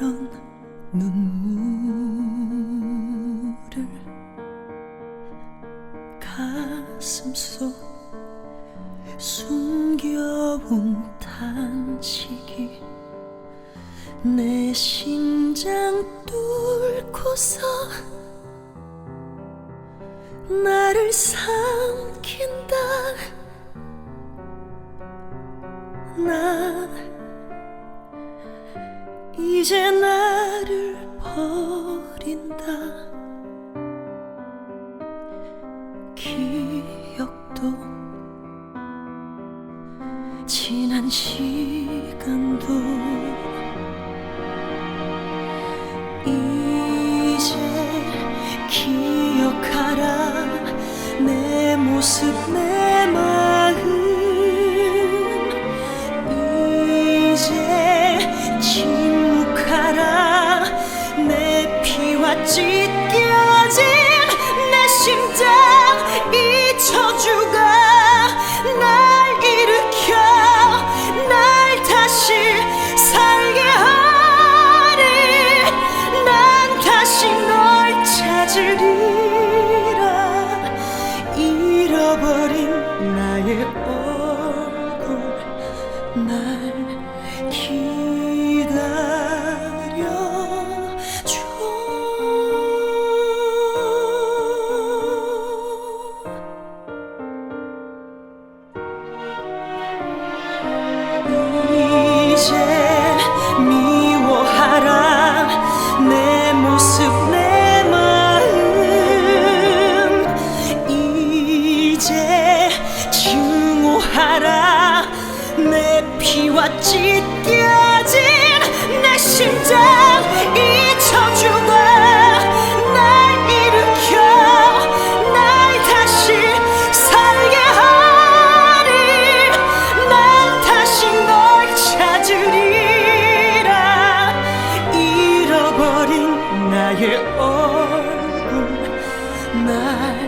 이런 눈물을 가슴 속 숨겨온 탄식이 내 심장 뚫고서 나를 삼킨다. 나 이제 나를 버린다. 기억도 지난 시간도 이제 기억하라. 내 모습 내마 찾으리라 잃어버린 나의 얼굴 날 기다려줘 이제 증오하라. 내 피와 찢겨진 내 심장 잊혀주마. 날 일으켜. 날 다시 살게 하리. 날 다시 널 찾으리라. 잃어버린 나의 얼굴 날